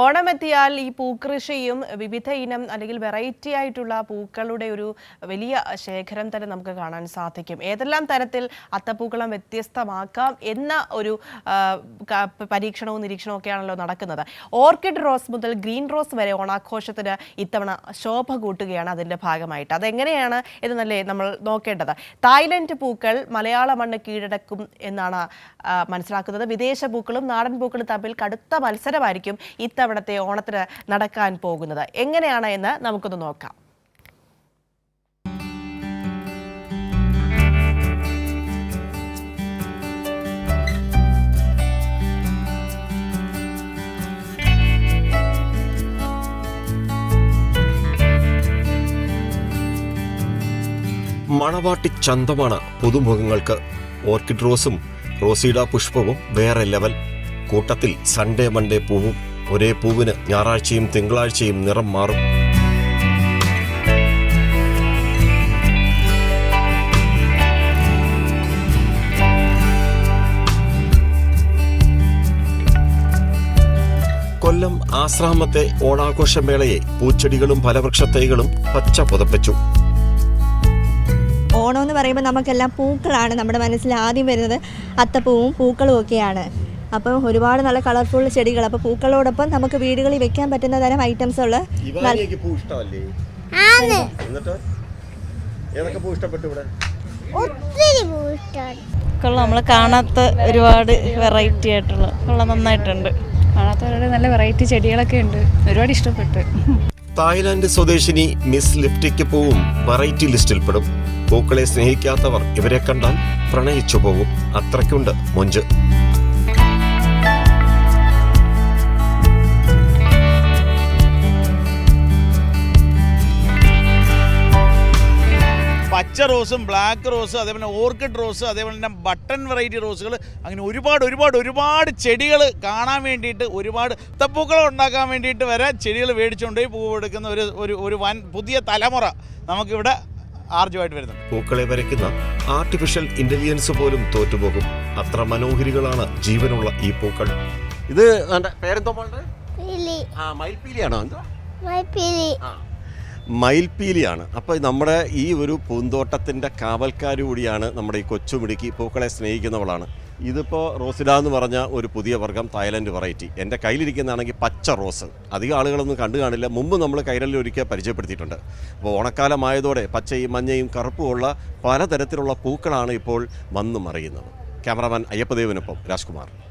ഓണമെത്തിയാൽ ഈ പൂക്കൃഷിയും വിവിധ ഇനം അല്ലെങ്കിൽ വെറൈറ്റി ആയിട്ടുള്ള പൂക്കളുടെ ഒരു വലിയ ശേഖരം തന്നെ നമുക്ക് കാണാൻ സാധിക്കും. ഏതെല്ലാം തരത്തിൽ അത്തപ്പൂക്കളം വ്യത്യസ്തമാക്കാം എന്ന ഒരു പരീക്ഷണവും നിരീക്ഷണവും ഒക്കെയാണല്ലോ നടക്കുന്നത്. ഓർക്കിഡ് റോസ് മുതൽ ഗ്രീൻ റോസ് വരെ ഓണാഘോഷത്തിന് ഇത്തവണ ശോഭ കൂട്ടുകയാണ് അതിന്റെ ഭാഗമായിട്ട്. അതെങ്ങനെയാണ് എന്നല്ലേ നമ്മൾ നോക്കേണ്ടത്. തായ്ലൻഡ് പൂക്കൾ മലയാള മണ്ണ് കീഴടക്കും എന്നാണ് മനസ്സിലാക്കുന്നത്. വിദേശ പൂക്കളും നാടൻ പൂക്കളും തമ്മിൽ കടുത്ത മത്സരമായിരിക്കും ഇത്തവണത്തെ ഓണത്തിന് നടക്കാൻ പോകുന്നത്? എങ്ങനെയാണ് എന്ന് നമുക്കൊന്ന് നോക്കാം. മണവാട്ടി ചന്തമാണ് പുതുമുഖങ്ങൾക്ക്. ഓർക്കിഡ് റോസും റോസീഡ പുഷ്പവും വേറെ ലെവൽ. കൂട്ടത്തിൽ സൺഡേ മൺഡേ പൂവും ഒരേ പൂവിന് ഞായറാഴ്ചയും തിങ്കളാഴ്ചയും നിറം മാറും. കൊല്ലം ആശ്രാമത്തെ ഓണാഘോഷമേളയെ പൂച്ചെടികളും ഫലവൃക്ഷത്തൈകളും പച്ച പുതപ്പിച്ചു. ഓണം എന്ന് പറയുമ്പോൾ നമുക്കെല്ലാം പൂക്കളാണ് നമ്മുടെ മനസ്സിൽ ആദ്യം വരുന്നത്. അത്തപ്പൂവും പൂക്കളും ഒക്കെയാണ് അപ്പോൾ ഒരുപാട് നല്ല കളർഫുൾ ചെടികൾ. അപ്പോൾ പൂക്കളോടൊപ്പം നമുക്ക് വീടുകളിൽ വെക്കാൻ പറ്റുന്ന തരം ഐറ്റംസ് ഉള്ള പൂ ഇഷ്ടമല്ലേ? എന്നിട്ട്? ഏതൊക്കെ പൂ ഇഷ്ടപ്പെട്ടു ഇവിടെ? ഒത്തിരി പൂഷ്ടമാണ് കൊള്ളാം നമ്മൾ കാണാത്ത ഒരുപാട് വെറൈറ്റി ആയിട്ടുള്ള കൊള്ളാം നന്നായിട്ടുണ്ട്. കാണാത്ത ഒരുപാട് നല്ല വെറൈറ്റി ചെടികളൊക്കെ ഉണ്ട്. ഒരുപാട് ഇഷ്ടപ്പെട്ടു. തായ്ലാന്റ് സ്വദേശിനി മിസ് ലിപ്റ്റിക്ക് പൂവും വെറൈറ്റി ലിസ്റ്റിൽപ്പെടും പൂക്കളെ സ്നേഹിക്കാത്തവർ ഇവരെ കണ്ടാൽ പ്രണയിച്ചു പോകും അത്രയ്ക്കുണ്ട് മൊഞ്ച്. പച്ച റോസും ബ്ലാക്ക് റോസും അതേപോലെ ഓർക്കിഡ് റോസ് അതേപോലെ തന്നെ ബട്ടൺ വെറൈറ്റി റോസുകൾ അങ്ങനെ ഒരുപാട് ഒരുപാട് ഒരുപാട് ചെടികൾ കാണാൻ വേണ്ടിയിട്ട് ഒരുപാട് തപ്പൂക്കൾ ഉണ്ടാക്കാൻ വേണ്ടിയിട്ട് വരെ ചെടികൾ മേടിച്ചുകൊണ്ട് പോയി പൂവെടുക്കുന്ന ഒരു ഒരു ഒരു വൻ പുതിയ തലമുറ നമുക്കിവിടെ ആർജമായിട്ട് വരുന്നുണ്ട്. പൂക്കളെ വരയ്ക്കുന്ന ആർട്ടിഫിഷ്യൽ ഇന്റലിജൻസ് പോലും തോറ്റുപോകും. അത്ര മനോഹരികളാണ് ജീവനുള്ള ഈ പൂക്കൾ. ഇത് പേരെന്തോ പിലി ആ മയിൽപ്പീലിയാണോ? എന്തോ മൈപ്പിലി മയിൽപ്പീലിയാണ്. അപ്പോൾ നമ്മുടെ ഈ ഒരു പൂന്തോട്ടത്തിന്റെ കാവൽക്കാർ കൂടിയാണ് നമ്മുടെ ഈ കൊച്ചുമിടുക്കി പൂക്കളെ സ്നേഹിക്കുന്നവളാണ്. ഇതിപ്പോൾ റോസിഡ എന്ന് പറഞ്ഞ ഒരു പുതിയ വർഗം തായ്ലൻഡ് വെറൈറ്റി. എന്റെ കയ്യിലിരിക്കുന്നതാണെങ്കിൽ പച്ച റോസ്. അധികം ആളുകളൊന്നും കണ്ടു കാണില്ല. മുമ്പ് നമ്മൾ കൈരളിൽ ഒരിക്കൽ പരിചയപ്പെടുത്തിയിട്ടുണ്ട്. അപ്പോൾ ഓണക്കാലമായതോടെ പച്ചയും മഞ്ഞയും കറുപ്പുമുള്ള പലതരത്തിലുള്ള പൂക്കളാണ് ഇപ്പോൾ വന്നു മറിയുന്നത്. ക്യാമറമാൻ അയ്യപ്പദേവനൊപ്പം രാജ്കുമാർ.